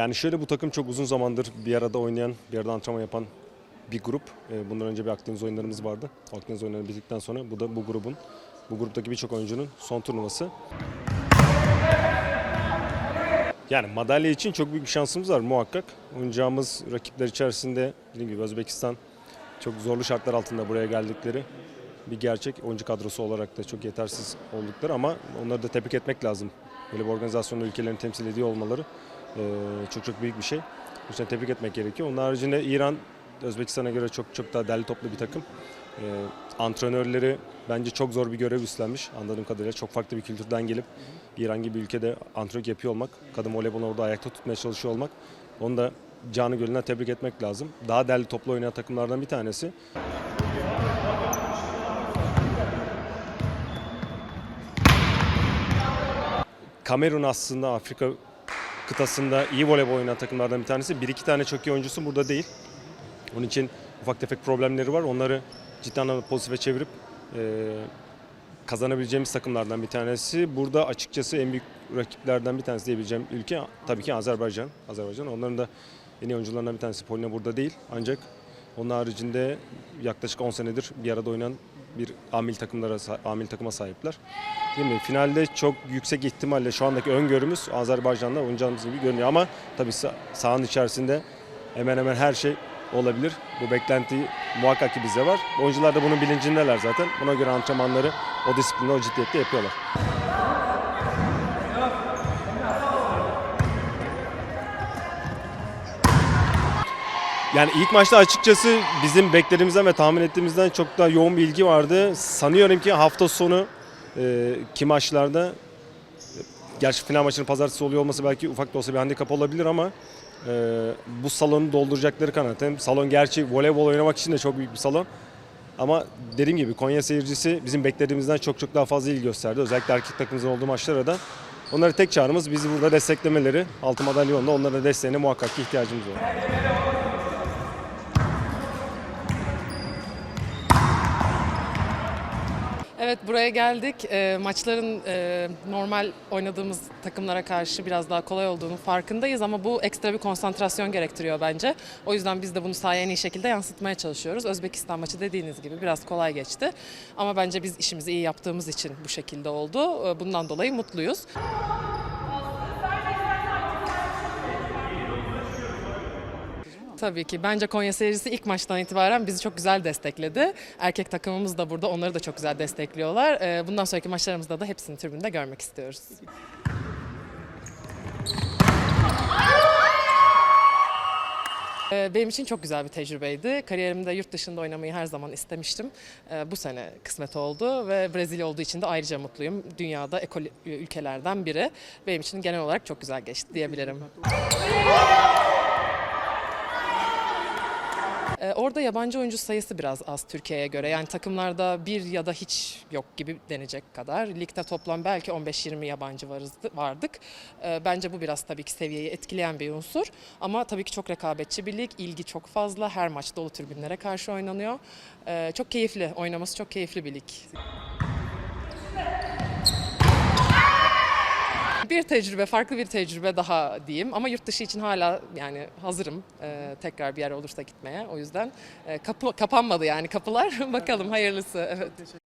Yani şöyle bu takım çok uzun zamandır bir arada oynayan, bir arada antrenman yapan bir grup. Ee, Bundan önce bir Akdeniz oyunlarımız vardı. Akdeniz oyunları bittikten sonra bu da bu grubun, bu gruptaki birçok oyuncunun son turnuvası. Yani madalya için çok büyük bir şansımız var muhakkak. Oynayacağımız rakipler içerisinde dediğim gibi Özbekistan çok zorlu şartlar altında buraya geldikleri bir gerçek. Oyuncu kadrosu olarak da çok yetersiz oldukları ama onları da tebrik etmek lazım. Böyle bir organizasyonda ülkelerini temsil ediyor olmaları çok çok büyük bir şey. O yüzden tebrik etmek gerekiyor. Onun haricinde İran Özbekistan'a göre çok çok daha derli toplu bir takım. Eee, antrenörleri bence çok zor bir görev üstlenmiş anladığım kadarıyla. Çok farklı bir kültürden gelip İran gibi bir ülkede antrenörlük yapıyor olmak, kadın voleybolu orada ayakta tutmaya çalışıyor olmak. Onu da canı gönülden tebrik etmek lazım. Daha derli toplu oynayan takımlardan bir tanesi. Kamerun aslında Afrika kıtasında iyi voleybol oynayan takımlardan bir tanesi. Bir iki tane çok iyi oyuncusu burada değil. Onun için ufak tefek problemleri var. Onları ciddi anlamda pozitife çevirip e, kazanabileceğimiz takımlardan bir tanesi. Burada açıkçası en büyük rakiplerden bir tanesi diyebileceğim ülke tabii ki Azerbaycan. Azerbaycan. Onların da en iyi oyuncularından bir tanesi Polina burada değil. Ancak onun haricinde yaklaşık 10 senedir bir arada oynayan bir amil takımlara amil takıma sahipler. Değil mi? Finalde çok yüksek ihtimalle şu andaki öngörümüz Azerbaycan'la oynayacağımız gibi görünüyor ama tabii sah- sahanın içerisinde hemen hemen her şey olabilir. Bu beklenti muhakkak ki bizde var. Oyuncular da bunun bilincindeler zaten. Buna göre antrenmanları o disiplinde, o ciddiyette yapıyorlar. Yani ilk maçta açıkçası bizim beklediğimizden ve tahmin ettiğimizden çok daha yoğun bir ilgi vardı. Sanıyorum ki hafta sonu e, ki maçlarda gerçi final maçının pazartesi oluyor olması belki ufak da olsa bir handikap olabilir ama e, bu salonu dolduracakları kanaatim. Salon gerçi voleybol oynamak için de çok büyük bir salon. Ama dediğim gibi Konya seyircisi bizim beklediğimizden çok çok daha fazla ilgi gösterdi. Özellikle erkek takımımızın olduğu maçlara da. Onları tek çağrımız bizi burada desteklemeleri. Altı madalya yolunda onların desteğine muhakkak ihtiyacımız var. Evet buraya geldik. E, maçların e, normal oynadığımız takımlara karşı biraz daha kolay olduğunu farkındayız ama bu ekstra bir konsantrasyon gerektiriyor bence. O yüzden biz de bunu sahaya en iyi şekilde yansıtmaya çalışıyoruz. Özbekistan maçı dediğiniz gibi biraz kolay geçti. Ama bence biz işimizi iyi yaptığımız için bu şekilde oldu. E, Bundan dolayı mutluyuz. Tabii ki. Bence Konya seyircisi ilk maçtan itibaren bizi çok güzel destekledi. Erkek takımımız da burada. Onları da çok güzel destekliyorlar. Ee, Bundan sonraki maçlarımızda da hepsini tribünde görmek istiyoruz. Ee, Benim için çok güzel bir tecrübeydi. Kariyerimde yurt dışında oynamayı her zaman istemiştim. Ee, Bu sene kısmet oldu ve Brezilya olduğu için de ayrıca mutluyum. Dünyada ekol ülkelerden biri. Benim için genel olarak çok güzel geçti diyebilirim. Ee, Orada yabancı oyuncu sayısı biraz az Türkiye'ye göre. Yani takımlarda bir ya da hiç yok gibi denecek kadar. Ligde toplam belki 15-20 yabancı varız, vardık. Ee, Bence bu biraz tabii ki seviyeyi etkileyen bir unsur. Ama tabii ki çok rekabetçi bir lig. İlgi çok fazla. Her maç dolu tribünlere karşı oynanıyor. Ee, Çok keyifli. Oynaması çok keyifli bir lig. Bir tecrübe, farklı bir tecrübe daha diyeyim. Ama yurt dışı için hala yani hazırım e, tekrar bir yer olursa gitmeye. O yüzden e, kapı kapanmadı yani kapılar. Bakalım hayırlısı. Evet.